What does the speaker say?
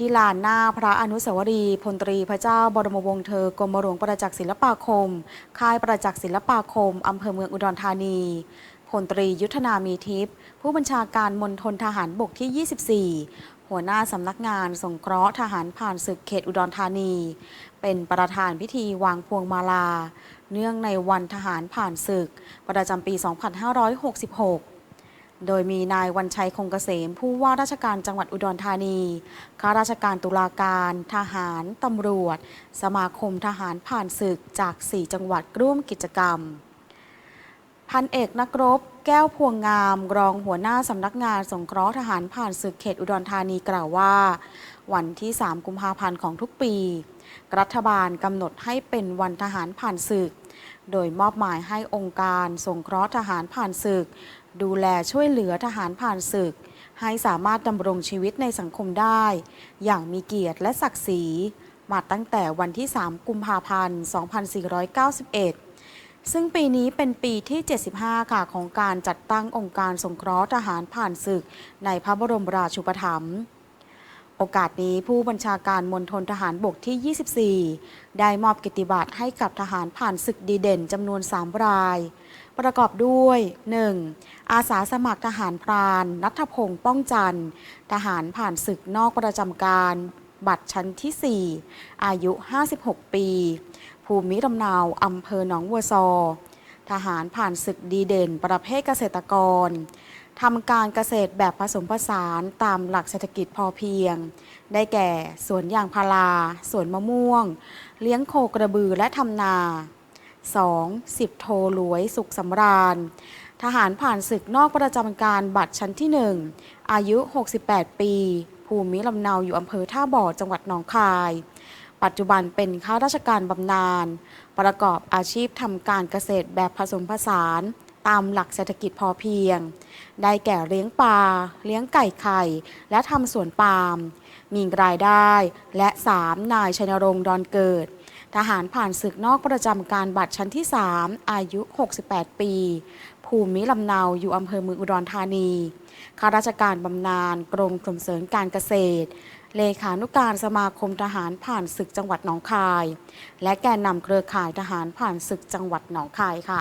ที่ลานหน้าพระอนุสาวรีย์พลตรีพระเจ้าบรมวงศ์เธอกรมหลวงประจักษ์ศิลปาคม ค่ายประจักษ์ศิลปาคม อำเภอเมืองอุดรธานีพลตรียุทธนามีทิพย์ผู้บัญชาการมณฑลทหารบกที่ 24 หัวหน้าสำนักงานสงเคราะห์ทหารผ่านศึกเขตอุดรธานี เป็นประธานพิธีวางพวงมาลา เนื่องในวันทหารผ่านศึก ประจำปี 2566 โดยมีนายวันชัยคงเกษม ผู้ว่าราชการจังหวัดอุดรธานีข้าราชการตุลาการ ทหาร ตำรวจ สมาคมทหารผ่านศึกจาก 4 จังหวัดร่วมกิจกรรม พันเอกนักรบ แก้วพวงงาม รองหัวหน้าสำนักงานสงเคราะห์ทหารผ่านศึกเขตอุดรธานีกล่าวว่า วันที่ 3 กุมภาพันธ์ของทุกปี รัฐบาลกำหนดให้เป็นวันทหารผ่านศึกโดยมอบหมายให้องค์การสงเคราะห์ทหารผ่านศึก ดูแลช่วยเหลือทหารผ่านศึก ให้สามารถดำรงชีวิตในสังคมได้ อย่างมีเกียรติและศักดิ์ศรี มาตั้งแต่วันที่ 3 กุมภาพันธ์ 2491 ซึ่งปีนี้เป็นปีที่ 75 ค่ะ ของการจัดตั้งองค์การสงเคราะห์ทหารผ่านศึก ในพระบรมราชูปถัมภ์โอกาสนี้ผู้บัญชาการมณฑลทหารบกที่ 24 ได้มอบกิตติบัตรให้กับทหารผ่านศึกดีเด่นจำนวน 3 ราย ประกอบด้วย 1. อาสาสมัครทหารพรานนัทพงศ์ป้องจันทร์ ทหารผ่านศึกนอกประจำการ บัตรชั้นที่ 4 อายุ 56 ปี ภูมิลำเนาอำเภอหนองวัวซอ ทหารผ่านศึกดีเด่นประเภทเกษตรกรทำการเกษตรแบบผสมผสานตามหลักเศรษฐกิจพอเพียง ได้แก่สวนยางพารา สวนมะม่วง เลี้ยงโคกระบือและทำนา 2. 10 โทหลวยสุขสำราญ ทหารผ่านศึกนอกประจำการบัตรชั้นที่ 1 อายุ 68 ปี ภูมิลำเนาอยู่อำเภอท่าบ่อจังหวัดหนองคาย ปัจจุบันเป็นข้าราชการบำนาญ ประกอบอาชีพทำการเกษตรแบบผสมผสาน ตามหลักเศรษฐกิจพอเพียง ได้แก่เลี้ยงปลา เลี้ยงไก่ไข่ และทำสวนปาล์ม มีรายได้ และ 3 นายชัยนรงค์ดอนเกิด ทหารผ่านศึกนอกประจำการบัตรชั้นที่ 3 อายุ 68 ปี ภูมิลำเนาอยู่อำเภอเมืองอุดรธานี ข้าราชการบำนาญกรมส่งเสริมการเกษตร เลขานุการสมาคมทหารผ่านศึกจังหวัดหนองคาย และแกนนำเครือข่ายทหารผ่านศึกจังหวัดหนองคายค่ะ